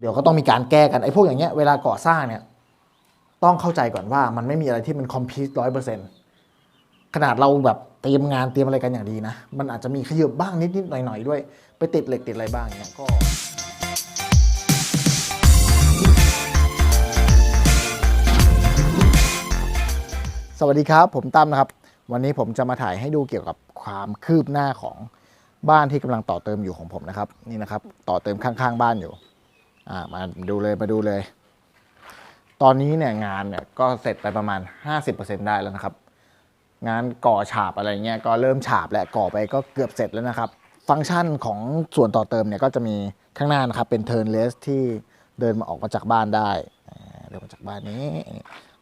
เดี๋ยวก็ต้องมีการแก้กันไอ้พวกอย่างเงี้ยเวลาก่อสร้างเนี่ยต้องเข้าใจก่อนว่ามันไม่มีอะไรที่มันคอมพิวต์ร้อยเปอร์เซ็นต์ขนาดเราแบบเตรียมงานเตรียมอะไรกันอย่างดีนะ มันอาจจะมีขยบบ้างนิดๆหน่อยๆด้วย ไปติดเหล็กติดอะไรบ้างเงี้ยก็สวัสดีครับ ผมตั้มนะครับ วันนี้ผมจะมาถ่ายให้ดูเกี่ยวกับความคืบหน้าของบ้านที่กำลังต่อเติมอยู่ของผมนะครับ นี่นะครับ ต่อเติมข้างๆ บ้านอยู่ อ่ามาดูเลยมาดูเลย ตอนนี้เนี่ยงานเนี่ยก็เสร็จไปประมาณ 50%ได้แล้วนะครับ งานก่อฉาบอะไรเงี้ยก็เริ่มฉาบและก่อไปก็เกือบเสร็จแล้วนะครับ ฟังก์ชันของส่วนต่อเติมเนี่ยก็จะมีข้างหน้านะครับเป็นเทิร์นเลสที่เดินมาออกมาจากบ้านได้เดินมาจากบ้านนี้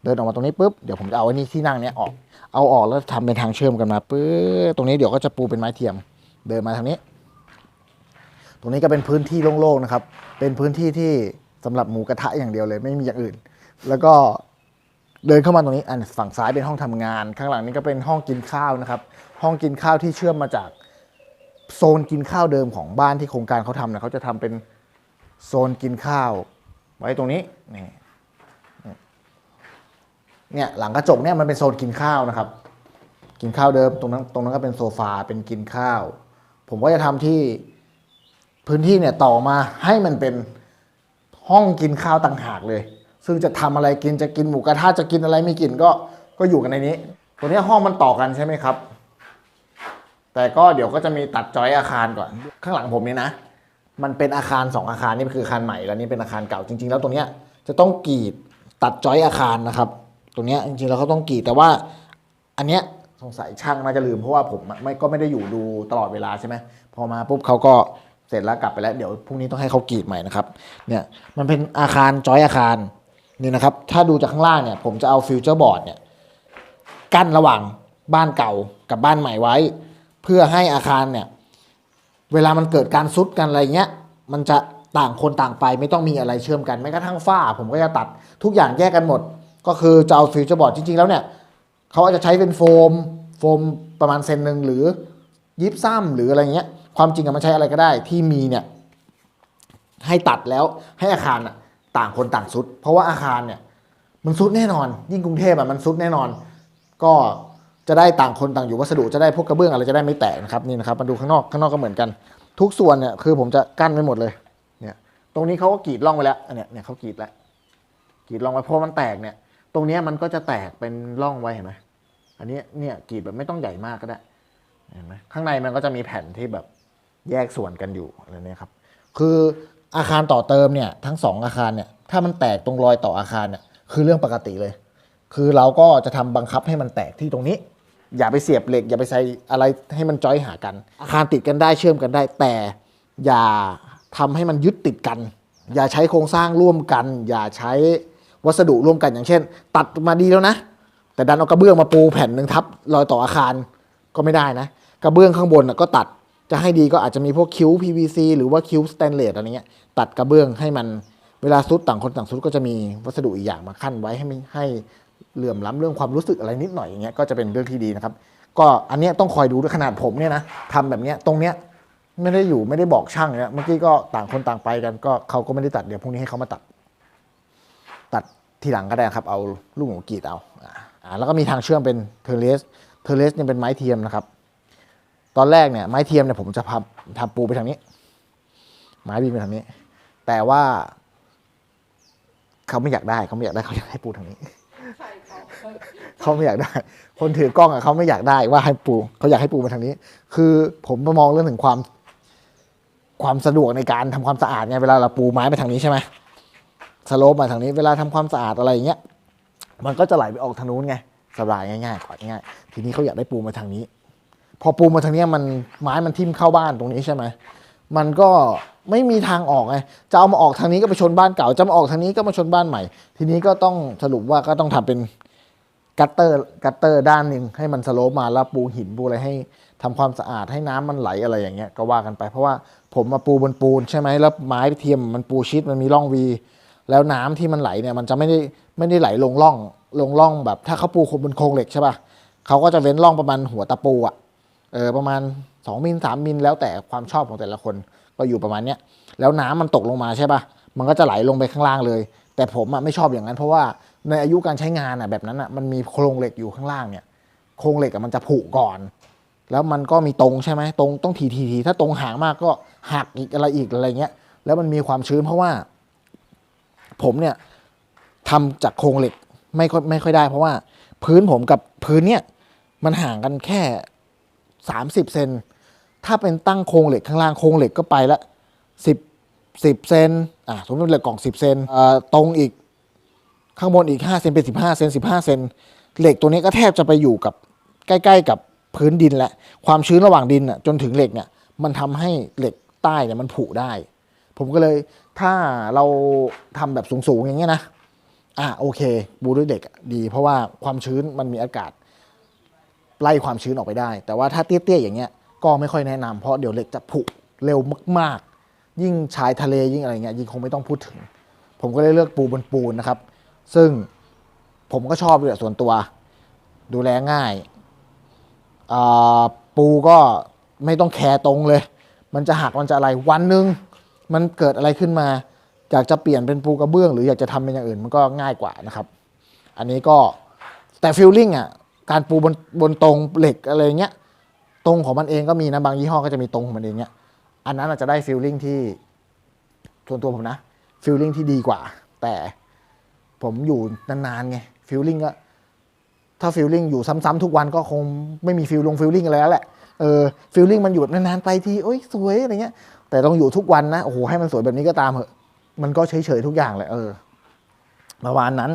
เดินออกมาตรงนี้ปุ๊บเดี๋ยวผมจะเอาไอ้นี่ที่นั่งเนี้ยออกเอาออกแล้วทำเป็นทางเชื่อมกันมาปุ๊บตรงนี้เดี๋ยวก็จะปูเป็นไม้เทียม เดินมาทางนี้ รงนี้ก็เป็นพื้นที่โล่งๆนะครับ เป็นพื้นที่ที่สำหรับหมูกระทะอย่างเดียวเลย ไม่มีอย่างอื่น แล้วก็เดินเข้ามาตรงนี้อันฝั่งซ้ายเป็นห้องทำงาน ข้างหลังนี้ก็เป็นห้องกินข้าวนะครับ ห้องกินข้าวที่เชื่อมมาจากโซนกินข้าวเดิมของบ้านที่โครงการเขาทำนี่ยเขาจะทำเป็นโซนกินข้าว ไว้ตรงนี้นี่เนี่ยหลังกระจกเนี่ยมันเป็นโซนกินข้าวนะครับ กินข้าวเดิมตรงนั้นตรงนั้นก็เป็นโซฟาเป็นกินข้าว ผมก็จะทำที่ พื้นที่เนี่ยต่อมาให้มันเป็นห้องกินข้าวต่างหากเลย ซึ่งจะทำอะไรกินจะกินหมูกระทะจะกินอะไรไม่กินก็ก็อยู่กันในนี้ ตัวนี้ห้องมันต่อกันใช่ไหมครับ แต่ก็เดี๋ยวก็จะมีตัดจอยอาคารก่อน ข้างหลังผมเนี่ยนะ มันเป็นอาคารสองอาคารนี่คืออาคารใหม่แล้วนี่เป็นอาคารเก่าจริง ๆ แล้วตรงเนี้ยจะต้องกรีดตัดจอยอาคารนะครับ ตรงเนี้ยจริงๆแล้วเขาต้องกรีดแต่ว่าอันเนี้ยสงสัยช่างน่าจะลืมเพราะว่าผมไม่ก็ไม่ได้อยู่ดูตลอดเวลาใช่ไหมพอมาปุ๊บเขาก็ เสร็จแล้วกลับไปแล้วเดี๋ยวพรุ่งนี้ต้องให้เขากรีดใหม่นะครับเนี่ยมันเป็นอาคารจอยอาคารนี่นะครับ ถ้าดูจากข้างล่างเนี่ย ผมจะเอาฟิวเจอร์บอร์ดเนี่ยกั้นระหว่างบ้านเก่ากับบ้านใหม่ไว้ เพื่อให้อาคารเนี่ย เวลามันเกิดการซุดกันอะไรเงี้ย มันจะต่างคนต่างไปไม่ต้องมีอะไรเชื่อมกันแม้กระทั่งฝ้า ผมก็จะตัดทุกอย่างแยกกันหมด ก็คือจะเอาฟิวเจอร์บอร์ดจริงๆแล้วเนี่ยเขาอาจจะใช้เป็นโฟม โฟมประมาณเซนหนึ่งหรือยิปซัมหรืออะไรเงี้ย ความจริงอะมันใช้อะไรก็ได้ที่มีเนี่ยให้ตัดแล้วให้อาคารอะต่างคนต่างซุด เพราะว่าอาคารเนี่ยมันซุดแน่นอน ยิ่งกรุงเทพอะมันซุดแน่นอน ก็จะได้ต่างคนต่างอยู่วัสดุจะได้พวกกระเบื้องอะไรจะได้ไม่แตกนะครับนี่นะครับมาดูข้างนอกข้างนอกก็เหมือนกัน ทุกส่วนเนี่ยคือผมจะกั้นไว้หมดเลยเนี่ยตรงนี้เขาก็กรีดร่องไว้แล้วอันเนี้ยเนี่ยเขากรีดแล้วกรีดร่องไว้เพราะมันแตกเนี่ย ตรงนี้มันก็จะแตกเป็นร่องไว้เห็นไหมอันนี้เนี่ยกรีดแบบไม่ต้องใหญ่มากก็ได้เห็นไหมข้างในมันก็จะมีแผ่นที่แบบ แยกส่วนกันอยู่อะไรเนี่ยครับ คืออาคารต่อเติมเนี่ยทั้งสองอาคารเนี่ยถ้ามันแตกตรงรอยต่ออาคารเนี่ยคือเรื่องปกติเลย คือเราก็จะทำบังคับให้มันแตกที่ตรงนี้ อย่าไปเสียบเหล็ก อย่าไปใส่อะไรให้มันจอยหากัน อาคารติดกันได้เชื่อมกันได้ แต่อย่าทำให้มันยึดติดกัน อย่าใช้โครงสร้างร่วมกัน อย่าใช้วัสดุร่วมกันอย่างเช่น ตัดมาดีแล้วนะ แต่ดันเอากระเบื้องมาปูแผ่นหนึ่งทับรอยต่ออาคารก็ไม่ได้นะ กระเบื้องข้างบนน่ะก็ตัด จะให้ดีก็อาจจะมีพวกคิ้ว PVC หรือว่าคิ้วสแตนเลสอะไรเงี้ยตัดกระเบื้องให้มันเวลาซุดต่างคนต่างซุดก็จะมีวัสดุอีกอย่างมาขั้นไว้ให้มันให้เหลื่อมล้ำเรื่องความรู้สึกอะไรนิดหน่อยอย่างเงี้ยก็จะเป็นเรื่องที่ดีนะครับ ก็อันเนี้ยต้องคอยดูด้วยขนาดผมเนี่ยนะทำแบบเนี้ยตรงเนี้ยไม่ได้อยู่ไม่ได้บอกช่างเนี่ยเมื่อกี้ก็ต่างคนต่างไปกันก็เขาก็ไม่ได้ตัดเดี๋ยวพรุ่งนี้ให้เขามาตัด ตัดทีหลังก็ได้ครับ เอาลูกหมูกรีดเอาอ่าอ่าแล้วก็มีทางเชื่อมเป็นเทเลสเทเลสเนี่ยเป็นไม้เทียมนะครับ ตอนแรกเนี่ยไม้เทียมเนี่ยผมจะทำทำปูไปทางนี้ ไม้บีมไปทางนี้ แต่ว่า เขาไม่อยากได้เขาไม่อยากได้เขาอยากให้ปูทางนี้ใช่ครับเขาไม่อยากได้ คนถือกล้องอะเขาไม่อยากได้ว่าให้ปูเขาอยากให้ปูมาทางนี้ คือผมมองเรื่องถึงความ ความสะดวกในการทำความสะอาดไงเวลาเราปูไม้ไปทางนี้ใช่ไหมสโลปมาทางนี้ เวลาทำความสะอาดอะไรอย่างเงี้ยมันก็จะไหลไปออกทางนู้นไงสบายง่ายๆกว่าง่ายๆทีนี้เขาอยากได้ปูมาทางนี้ พอปูมาทางนี้มันไม้มันทิ่มเข้าบ้านตรงนี้ใช่ไหมมันก็ไม่มีทางออกไงจะเอามาออกทางนี้ก็ไปชนบ้านเก่าจะมาออกทางนี้ก็มาชนบ้านใหม่ ทีนี้ก็ต้องสรุปว่าก็ต้องทำเป็นกัตเตอร์กัตเตอร์ด้านหนึ่งให้มันสโลปมาแล้วปูหินปูอะไรให้ทำความสะอาดให้น้ำมันไหลอะไรอย่างเงี้ยก็ว่ากันไป เพราะว่าผมมาปูบนปูนใช่ไหมแล้วไม้เทียมมันปูชิดมันมีร่องวี แล้วน้ำที่มันไหลเนี่ยมันจะไม่ได้ไม่ได้ไหลลงร่องลงร่องแบบ ถ้าเขาปูบนโครงเหล็กใช่ป่ะเขาก็จะเว้นร่องประมาณหัวตะปูอะ เออประมาณ 2 มิล3มิลแล้วแต่ความชอบของแต่ละคนก็อยู่ประมาณเนี้ยแล้วน้ำมันตกลงมาใช่ป่ะมันก็จะไหลลงไปข้างล่างเลย แต่ผมอะไม่ชอบอย่างนั้นเพราะว่าในอายุการใช้งานอะแบบนั้นอะมันมีโครงเหล็กอยู่ข้างล่างเนี่ยโครงเหล็กอะมันจะผุก่อน แล้วมันก็มีตรงใช่ไหมตรงต้องทีทีทีถ้าตรงห่างมากก็หักอีกอะไรอีกอะไรเงี้ย แล้วมันมีความชื้นเพราะว่า ผมเนี่ยทำจากโครงเหล็กไม่ค่อยไม่ค่อยได้ เพราะว่าพื้นผมกับพื้นเนี่ยมันห่างกันแค่ สามสิบเซน ถ้าเป็นตั้งโครงเหล็กข้างล่างโครงเหล็กก็ไปละสิบสิบเซน อะสมมติเหล็กกล่องสิบเซนเอ่อตรงอีกข้างบนอีกห้าเซนเป็นสิบห้าเซนสิบห้าเซน เหล็กตัวนี้ก็แทบจะไปอยู่กับใกล้ๆกับพื้นดินแหละ ความชื้นระหว่างดินอะจนถึงเหล็กเนี่ยมันทำให้เหล็กใต้เนี่ยมันผุได้ ผมก็เลยถ้าเราทำแบบสูงๆอย่างเงี้ยนะ อะโอเค บูด้วยเหล็กดี เพราะว่าความชื้นมันมีอากาศ ไล่ความชื้นออกไปได้ แต่ว่าถ้าเตี้ยๆอย่างเงี้ยก็ไม่ค่อยแนะนำเพราะเดี๋ยวเหล็กจะผุเร็วมากๆ ยิ่งชายทะเลยิ่งอะไรเงี้ยยิ่งคงไม่ต้องพูดถึง ผมก็เลยเลือกปูบนปูนนะครับ ซึ่งผมก็ชอบด้วยส่วนตัว ดูแลง่ายาปูก็ไม่ต้องแคร์ตรงเลย มันจะหักมันจะอะไรวันหนึ่งมันเกิดอะไรขึ้นมาอยากจะเปลี่ยนเป็นปูกระเบื้อง หรืออยากจะทำเป็นอย่างอื่นมันก็ง่ายกว่านะครับ อันนี้ก็แต่ฟิลลิ่งอะ การปูบนบนตรงเหล็กอะไรเงี้ยตรงของมันเองก็มีนะบางยี่ห้อก็จะมีตรงของมันเองเนี้ยอันนั้นอาจจะได้ฟิลลิ่งที่ส่วนตัวผมนะฟิลลิ่งที่ดีกว่า แต่ผมอยู่นานๆไงฟิลลิ่งก็ถ้าฟิลลิ่งอยู่ซ้ำๆทุกวันก็คงไม่มีฟิลลงฟิลลิ่งอะไรแล้วแหละเออฟิลลิ่งมันอยู่แบบนานๆไปทีโอ้ยสวยอะไรเงี้ย แต่ต้องอยู่ทุกวันนะโอ้โหให้มันสวยแบบนี้ก็ตามเหอะมันก็เฉยๆทุกอย่างแหละเออประมาณนั้น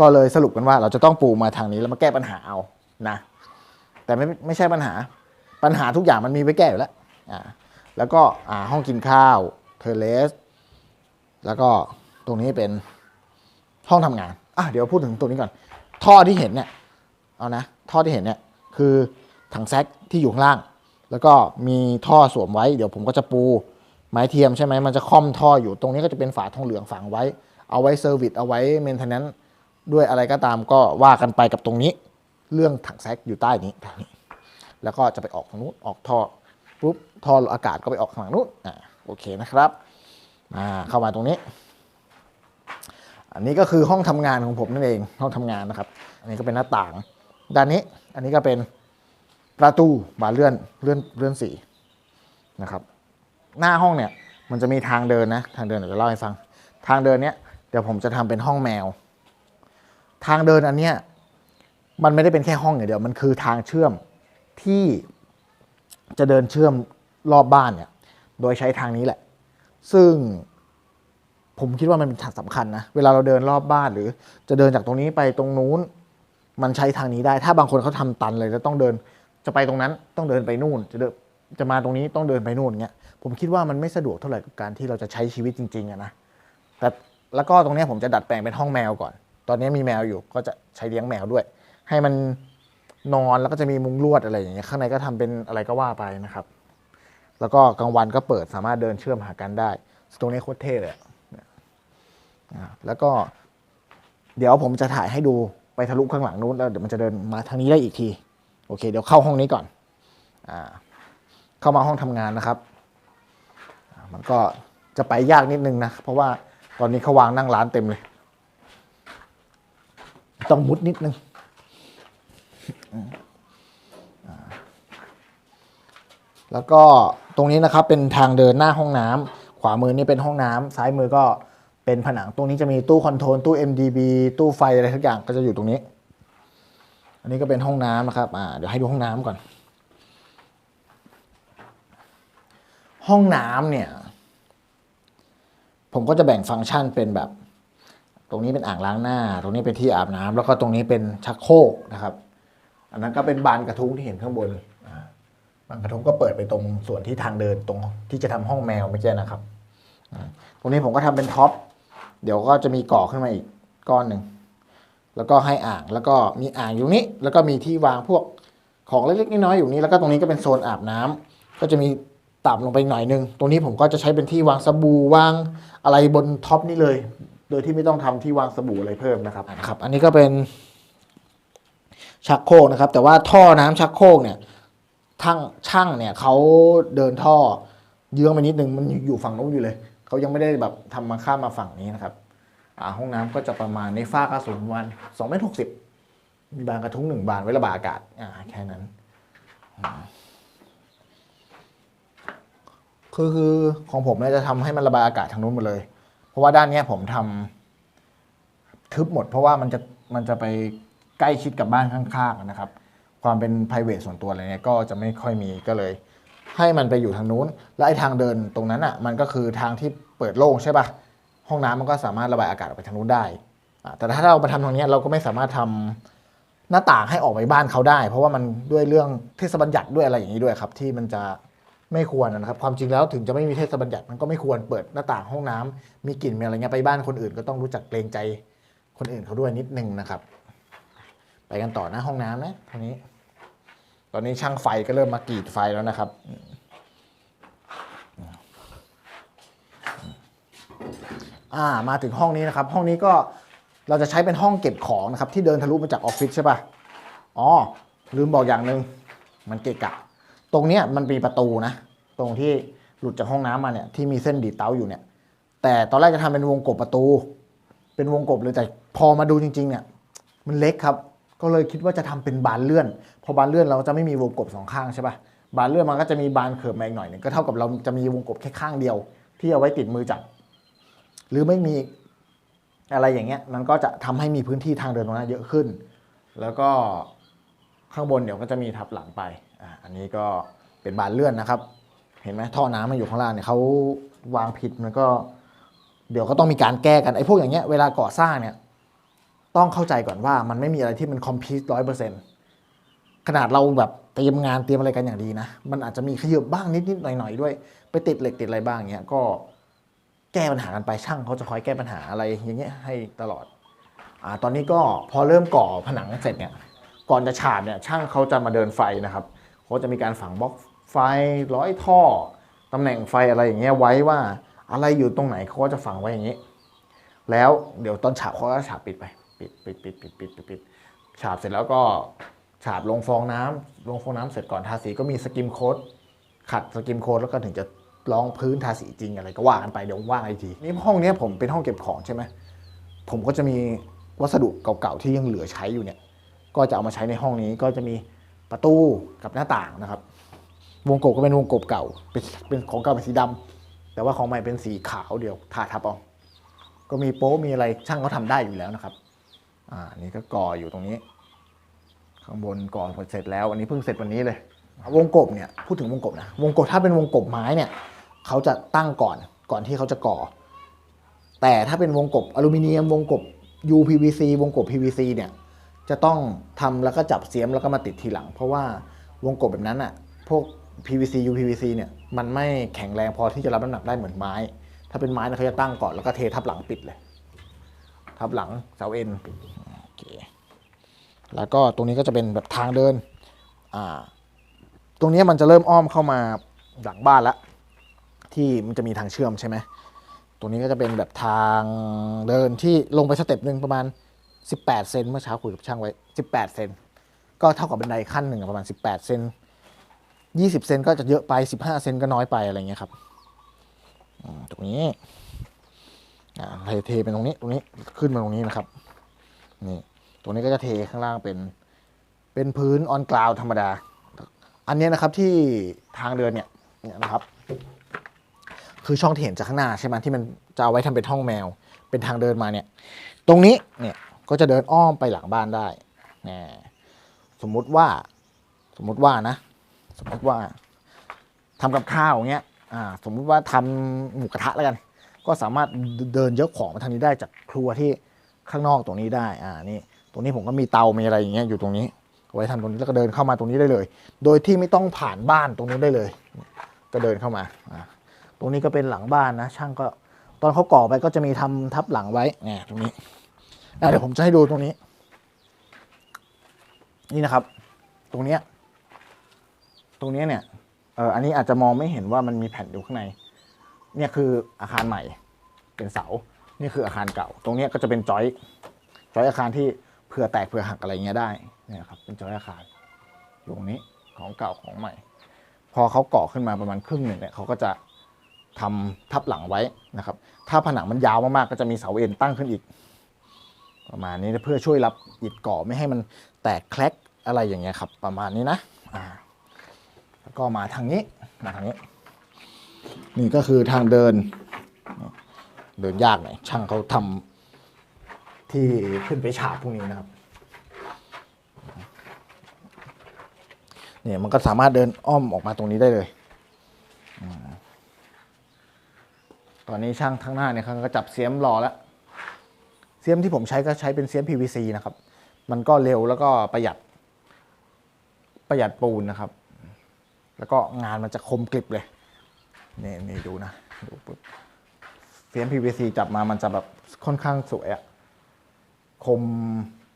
ก็เลยสรุปกันว่าเราจะต้องปูมาทางนี้แล้วมาแก้ปัญหาเอา นะแต่ไม่ไม่ใช่ปัญหาปัญหาทุกอย่างมันมีไว้แก้อยู่แล้วอ่าแล้วก็อ่าห้องกินข้าวเทเลสแล้วก็ตรงนี้เป็นห้องทำงานอะเดี๋ยวพูดถึงตรงนี้ก่อน ท่อที่เห็นเนี่ยเอานะท่อที่เห็นเนี่ยคือถังแซกที่อยู่ข้างล่าง แล้วก็มีท่อสวมไว้ เดี๋ยวผมก็จะปูไม้เทียมใช่ไหมมันจะค่อมท่ออยู่ตรงนี้ก็จะเป็นฝาทองเหลืองฝังไว้ เอาไว้เซอร์วิสเอาไว้เมนเทนแนนซ์ด้วยอะไรก็ตามก็ว่ากันไปกับตรงนี้ เรื่องถังแซกอยู่ใต้นี้ทางนี้ แล้วก็จะไปออกทางนู้นออกท่อปุ๊บท่ออากาศก็ไปออกทางนู้นอ่าโอเคนะครับอ่าเข้ามาตรงนี้ อันนี้ก็คือห้องทำงานของผมนั่นเองห้องทำงานนะครับ อันนี้ก็เป็นหน้าต่าง ด้านนี้อันนี้ก็เป็นประตูบานเลื่อนเลื่อนเลื่อนสีนะครับ หน้าห้องเนี่ยมันจะมีทางเดินนะ ทางเดินเดี๋ยวจะเล่าให้ฟัง ทางเดินเนี้ยเดี๋ยวผมจะทำเป็นห้องแมว ทางเดินอันเนี้ย มันไม่ได้เป็นแค่ห้องอย่างเดียว มันคือทางเชื่อมที่จะเดินเชื่อมรอบบ้านเนี่ย โดยใช้ทางนี้แหละ ซึ่งผมคิดว่ามันเป็นทางสำคัญนะ เวลาเราเดินรอบบ้านหรือ จะเดินจากตรงนี้ไปตรงนู้น มันใช้ทางนี้ได้ ถ้าบางคนเขาทำตันเลยแล้วต้องเดิน จะไปตรงนั้นต้องเดินไปนู่น จะเดินจะมาตรงนี้ต้องเดินไปนู่นเงี้ย ผมคิดว่ามันไม่สะดวกเท่าไหร่กับการที่เราจะใช้ชีวิตจริงๆอะนะ แต่แล้วก็ตรงนี้ผมจะดัดแปลงเป็นห้องแมวก่อน ตอนนี้มีแมวอยู่ก็จะใช้เลี้ยงแมวด้วย ให้มันนอนแล้วก็จะมีมุ้งลวดอะไรอย่างเงี้ยข้างในก็ทำเป็นอะไรก็ว่าไปนะครับ แล้วก็กลางวันก็เปิดสามารถเดินเชื่อมหากันได้ตรงนี้โคตรเท่เลยอะอ่าแล้วก็เดี๋ยวผมจะถ่ายให้ดูไปทะลุข้างหลังนู้นแล้วเดี๋ยวมันจะเดินมาทางนี้ได้อีกทีโอเค เดี๋ยวเข้าห้องนี้ก่อนอ่าเข้ามาห้องทำงานนะครับมันก็จะไปยากนิดนึงนะ เพราะว่าตอนนี้เขาวางนั่งร้านเต็มเลย ต้องมุดนิดนึง แล้วก็ตรงนี้นะครับเป็นทางเดินหน้าห้องน้ำขวามือนี่เป็นห้องน้ำซ้ายมือก็เป็นผนังตรงนี้จะมีตู้คอนโทรลตู้ MDB ตู้ไฟอะไรทุกอย่างก็จะอยู่ตรงนี้ อันนี้ก็เป็นห้องน้ำนะครับอ่าเดี๋ยวให้ดูห้องน้ำก่อน ห้องน้ำเนี่ย ผมก็จะแบ่งฟังก์ชันเป็นแบบ ตรงนี้เป็นอ่างล้างหน้า ตรงนี้เป็นที่อาบน้ำแล้วก็ตรงนี้เป็นชักโครกนะครับ อันนั้นก็เป็นบานกระทุ้งที่เห็นข้างบนบานกระทุ้งก็เปิดไปตรงส่วนที่ทางเดินตรงที่จะทำห้องแมวไม่ใช่นะครับตรงนี้ผมก็ทำเป็นท็อปเดี๋ยวก็จะมีก่อขึ้นมาอีกก้อนหนึ่งแล้วก็ให้อ่างแล้วก็มีอ่างอยู่นี้ แล้วก็มีที่วางพวกของเล็กๆน้อยๆอยู่นี้แล้วก็ตรงนี้ก็เป็นโซนอาบน้ำก็จะมีต่ำลงไปหน่อยนึง ตรงนี้ผมก็จะใช้เป็นที่วางสบู่วางอะไรบนท็อปนี่เลย โดยที่ไม่ต้องทำที่วางสบู่อะไรเพิ่มนะครับนะครับ อันนี้ก็เป็น ชักโครกนะครับ แต่ว่าท่อน้ำชักโครกเนี่ยทั้งช่างเนี่ยเขาเดินท่อเยื้องไปนิดนึงมันอยู่ฝั่งนู้นอยู่เลยเขายังไม่ได้แบบทำมาข้ามมาฝั่งนี้นะครับอ่าห้องน้ำก็จะประมาณในฝ้าก็สูงประมาณสองเมตรหกสิบมีบานกระทุ้งหนึ่งบานไว้ระบายอากาศอ่าแค่นั้น คือคือของผมเนี่ยจะทำให้มันระบายอากาศทางนู้นหมดเลย เพราะว่าด้านเนี้ยผมทำทึบหมด เพราะว่ามันจะมันจะไป ใกล้ชิดกับบ้านข้างๆนะครับ ความเป็น p r i v a t ส่วนตัวอะไรเนี่ยก็จะไม่ค่อยมีก็เลย ให้มันไปอยู่ทางนู้น และไอ้ทางเดินตรงนั้นอะมันก็คือทางที่เปิดโล่งใช่ปะห้องน้ำมันก็สามารถระบายอากาศออกไปทางนู้นได้ แต่ถ้าเราไปทำทางนี้เราก็ไม่สามารถทำหน้าต่างให้ออกไปบ้านเขาได้ เพราะว่ามันด้วยเรื่องเทศบัญญัติด้วยอะไรอย่างนี้ด้วยครับ ที่มันจะไม่ควรนะครับ ความจริงแล้วถึงจะไม่มีเทศบัญญัติมันก็ไม่ควรเปิดหน้าต่างห้องน้ำมีกลิ่นมีอะไรเงี้ยไปบ้านคนอื่น ก็ต้องรู้จักเกรงใจคนอื่นเขาด้วยนิดนึงนะครับ ไปกันต่อนะห้องน้ำนะทางนี้ ตอนนี้ช่างไฟก็เริ่มมากรีดไฟแล้วนะครับอ่ามาถึงห้องนี้นะครับ ห้องนี้ก็เราจะใช้เป็นห้องเก็บของนะครับ ที่เดินทะลุมาจากออฟฟิศใช่ปะ่ะอ๋อลืมบอกอย่างหนึ่งมันเกะกะ ตรงเนี้ยมันมีประตูนะ ตรงที่หลุดจากห้องน้ำมาเนี่ยที่มีเส้นดีเต้าอยู่เนี่ย แต่ตอนแรกจะทำเป็นวงกบประตู เป็นวงกบเลยแต่พอมาดูจริง ๆ เนี่ย มันเล็กครับ ก็เลยคิดว่าจะทำเป็นบานเลื่อน พอบานเลื่อนเราจะไม่มีวงกบสองข้างใช่ปะบานเลื่อนมันก็จะมีบานเขิบมาอีกหน่อยหนึงก็เท่ากับเราจะมีวงกบแค่ข้างเดียว ที่เอาไว้ติดมือจับ หรือไม่มีอะไรอย่างเงี้ยมันก็จะทำให้มีพื้นที่ทางเดินตรงนั้นเยอะขึ้น แล้วก็ข้างบนเดี๋ยวก็จะมีทับหลังไปอะอันนี้ก็เป็นบานเลื่อนนะครับ เห็นไหมท่อน้ำมันอยู่ข้างล่างเนี่ยเขาวางผิดมันก็ เดี๋ยวก็ต้องมีการแก้กันไอ้พวกอย่างเงี้ยเวลาก่อสร้างเนี่ย ต้องเข้าใจก่อนว่ามันไม่มีอะไรที่มันคอมพิวต์ร้อยเปอร์เซ็นต์ขนาดเราแบบเตรียมงานเตรียมอะไรกันอย่างดีนะ มันอาจจะมีขยบบ้างนิดๆหน่อยๆด้วย ไปติดเหล็กติดอะไรบ้างเงี้ยก็แก้ปัญหากันไปช่างเขาจะคอยแก้ปัญหาอะไรอย่างเงี้ยให้ตลอดอ่าตอนนี้ก็พอเริ่มก่อผนังเสร็จเนี่ยก่อนจะฉาบเนี่ยช่างเขาจะมาเดินไฟนะครับเขาจะมีการฝังบล็อกไฟร้อยท่อตำแหน่งไฟอะไรอย่างเงี้ยไว้ว่าอะไรอยู่ตรงไหนเขาก็จะฝังไว้อย่างนี้ แล้วเดี๋ยวตอนฉาบเขาก็ฉาบปิดไป ปิดปิดปิดปิดปิดปิดปิดฉาบเสร็จแล้วก็ฉาบลงฟองน้ำลงฟองน้ำเสร็จก่อนทาสีก็มีสกิมโค้ดขัดสกิมโค้ดแล้วก็ถึงจะรองพื้นทาสีจริงอะไรก็ว่ากันไปเดี๋ยวว่ากันอีกทีนี่ห้องนี้ผมเป็นห้องเก็บของใช่ไหมผมก็จะมีวัสดุเก่าๆที่ยังเหลือใช้อยู่เนี่ยก็จะเอามาใช้ในห้องนี้ก็จะมีประตูกับหน้าต่างนะครับ วงกบก็เป็นวงกบเก่าเป็นเป็นของเก่าเป็นสีดำแต่ว่าของใหม่เป็นสีขาวเดียวทาทับเอาก็มีโป๊มีอะไรช่างเขาทำได้อยู่แล้วนะครับ อ่านี่ก็ก่ออยู่ตรงนี้ ข้างบนก่อเสร็จแล้ว อันนี้เพิ่งเสร็จวันนี้เลย วงกบเนี่ยพูดถึงวงกบนะวงกบถ้าเป็นวงกบไม้เนี่ยเขาจะตั้งก่อนก่อนที่เขาจะก่อ แต่ถ้าเป็นวงกบอลูมิเนียมวงกบ UPVC วงกบ PVC เนี่ยจะต้องทำแล้วก็จับเสียมแล้วก็มาติดทีหลัง เพราะว่าวงกบแบบนั้นอะพวก PVC UPVC เนี่ยมันไม่แข็งแรงพอที่จะรับน้ำหนักได้เหมือนไม้ ถ้าเป็นไม้นี่ยเขาจะตั้งก่อนแล้วก็เททับหลังปิดเลย ทับหลังเสาเอ็นโอเคแล้วก็ตรงนี้ก็จะเป็นแบบทางเดินอ่าตรงนี้มันจะเริ่มอ้อมเข้ามาหลังบ้านละที่มันจะมีทางเชื่อมใช่ไหมตรงนี้ก็จะเป็นแบบทางเดินที่ลงไปสเต็ปหนึ่งประมาณ 18 เซนเมื่อเช้าคุยกับช่างไว้ 18 เซนก็เท่ากับบันไดขั้นหนึ่งประมาณ 18 เซน20 เซนก็จะเยอะไป 15 เซนก็น้อยไปอะไรเงี้ยครับอืมตรงนี้ เทเทเป็นตรงนี้ตรงนี้ขึ้นมาตรงนี้นะครับนี่ตรงนี้ก็จะเทข้างล่างเป็นเป็นพื้นออนกราวธรรมดา อันนี้นะครับที่ทางเดินเนี่ยเนี่ยนะครับ คือช่องที่เห็นจากข้างหน้าใช่ไหมที่มันจะเอาไว้ทำเป็นห้องแมว เป็นทางเดินมาเนี่ย ตรงนี้เนี่ยก็จะเดินอ้อมไปหลังบ้านได้แน่สมมุติว่าสมมุติว่านะ สมมุติว่าทำกับข้าวอย่างเงี้ยอ่าสมมุติว่าทำหมูกระทะแล้วกัน ก็สามารถเดินยกของมาทางนี้ได้จากครัวที่ข้างนอกตรงนี้ได้อ่านี่ตรงนี้ผมก็มีเตา มีอะไรอย่างเงี้ยอยู่ตรงนี้ไว้ทำตรงนี้แล้วก็เดินเข้ามาตรงนี้ได้เลย โดยที่ไม่ต้องผ่านบ้านตรงนู้นได้เลย ก็เดินเข้ามาอ่าตรงนี้ก็เป็นหลังบ้านนะ ช่างก็ตอนเขาก่อไปก็จะมีทำทับหลังไว้เนี่ยตรงนี้เดี๋ยวผมจะให้ดูตรงนี้ นี่นะครับ ตรงเนี้ยตรงเนี้ยเนี่ยเอออันนี้อาจจะมองไม่เห็นว่ามันมีแผ่นอยู่ข้างใน เนี่ยคืออาคารใหม่เป็นเสา นี่คืออาคารเก่า ตรงนี้ก็จะเป็นจอยจอยอาคารที่เผื่อแตกเผื่อหักอะไรเงี้ยได้เนี่ยครับเป็นจอยอาคารอยู่ตรงนี้ของเก่าของใหม่ พอเขาก่อขึ้นมาประมาณครึ่งหนึ่งเนี่ยเขาก็จะทำทับหลังไว้นะครับ ถ้าผนังมันยาวมากๆก็จะมีเสาเอ็นตั้งขึ้นอีก ประมาณนี้เพื่อช่วยรับอิฐก่อไม่ให้มันแตกแคลกอะไรอย่างเงี้ยครับ ประมาณนี้นะอ่าแล้วก็มาทางนี้มาทางนี้ นี่ก็คือทางเดิน เดินยากหน่อยช่างเขาทำที่ขึ้นไปฉาบพวกนี้นะครับเนี่ยมันก็สามารถเดินอ้อมออกมาตรงนี้ได้เลย ตอนนี้ช่างทั้างหน้าเนี่ยเขาก็จับเสียมรอแล้ว เสียมที่ผมใช้ก็ใช้เป็นเสียม PVC นะครับ มันก็เร็วแล้วก็ประหยัด ประหยัดปูนนะครับ แล้วก็งานมันจะคมกริบเลย นี่นี่ดูนะดูปุ๊บเสียม PVC จับมามันจะแบบค่อนข้างสวยอะคม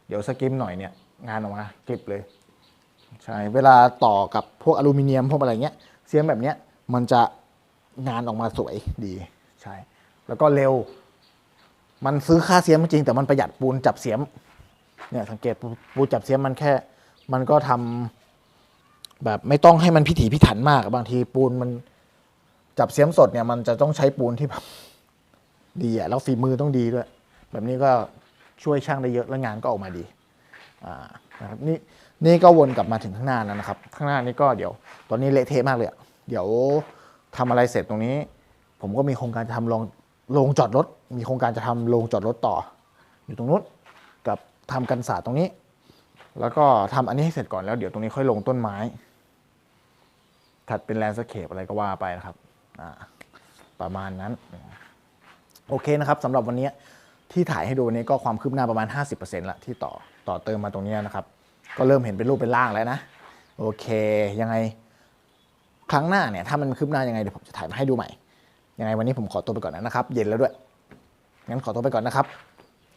เดี๋ยวสกิมหน่อยเนี่ย งานออกมากริบเลย ใช่เวลาต่อกับพวกอลูมิเนียมพวกอะไรเงี้ยเสียมแบบเนี้ยมันจะงานออกมาสวยดีใช่แล้วก็เร็ว มันซื้อค่าเสียมจริงแต่มันประหยัดปูนจับเสียมเนี่ยสังเกตปูนจับเสียมมันแค่ มันก็ทำแบบไม่ต้องให้มันพิถีพิถันมากบางทีปูนมัน จับเสียมสดเนี่ยมันจะต้องใช้ปูนที่แบบดีอะแล้วฝีมือต้องดีด้วย แบบนี้ก็ช่วยช่างได้เยอะแล้วงานก็ออกมาดีอ่านะครับนี่นี่ก็วนกลับมาถึงข้างหน้าแล้วนะครับ ข้างหน้านี่ก็เดี๋ยว ตอนนี้เละเทะมากเลยเดี๋ยวทำอะไรเสร็จตรงนี้ ผมก็มีโครงการจะทำโรงโรงจอดรถ มีโครงการจะทำโรงจอดรถต่อ อยู่ตรงนู้นกับทำกันศาสตร์ตรงนี้ แล้วก็ทำอันนี้ให้เสร็จก่อนแล้วเดี๋ยวตรงนี้ค่อยลงต้นไม้ถัดเป็นแลนด์สเคปอะไรก็ว่าไปนะครับ ประมาณนั้น โอเคนะครับสำหรับวันนี้ที่ถ่ายให้ดูนี้ก็ความคืบหน้าประมาณ 50%ละที่ต่อต่อเติมมาตรงนี้นะครับ ก็เริ่มเห็นเป็นรูปเป็นร่างแล้วนะ โอเค ยังไงครั้งหน้าเนี่ยถ้ามันคืบหน้ายังไงเดี๋ยวผมจะถ่ายมาให้ดูใหม่ ยังไงวันนี้ผมขอตัวไปก่อนนะครับ เย็นแล้วด้วย งั้นขอตัวไปก่อนนะครับ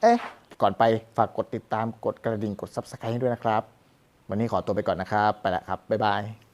เอ๊ะ ก่อนไปฝากกดติดตามกดกระดิ่งกด subscribe ให้ด้วยนะครับ วันนี้ขอตัวไปก่อนนะครับ ไปแล้วครับ บ๊ายบาย